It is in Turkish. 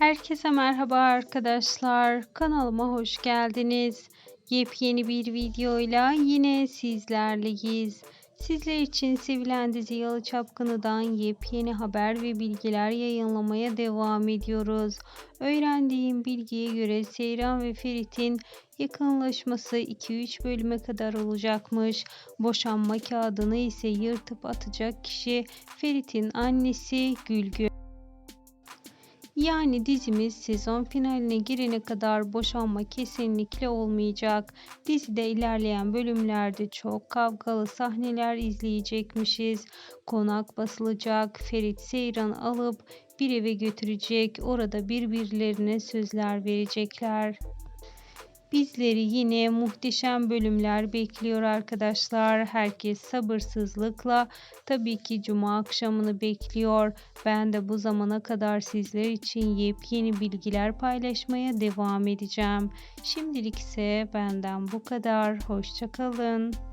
Herkese merhaba arkadaşlar. Kanalıma hoş geldiniz. Yepyeni bir videoyla yine sizlerleyiz. Sizler için sevilen dizi Yalı Çapkını'dan yepyeni haber ve bilgiler yayınlamaya devam ediyoruz. Öğrendiğim bilgiye göre Seyran ve Ferit'in yakınlaşması 2-3 bölüme kadar olacakmış. Boşanma kağıdını ise yırtıp atacak kişi Ferit'in annesi Gülgün. Yani dizimiz sezon finaline girene kadar boşanma kesinlikle olmayacak. Dizide ilerleyen bölümlerde çok kavgalı sahneler izleyecekmişiz. Konak basılacak, Ferit Seyran alıp bir eve götürecek, orada birbirlerine sözler verecekler. Bizleri yine muhteşem bölümler bekliyor arkadaşlar. Herkes sabırsızlıkla tabii ki cuma akşamını bekliyor. Ben de bu zamana kadar sizler için yepyeni bilgiler paylaşmaya devam edeceğim. Şimdilik ise benden bu kadar. Hoşçakalın.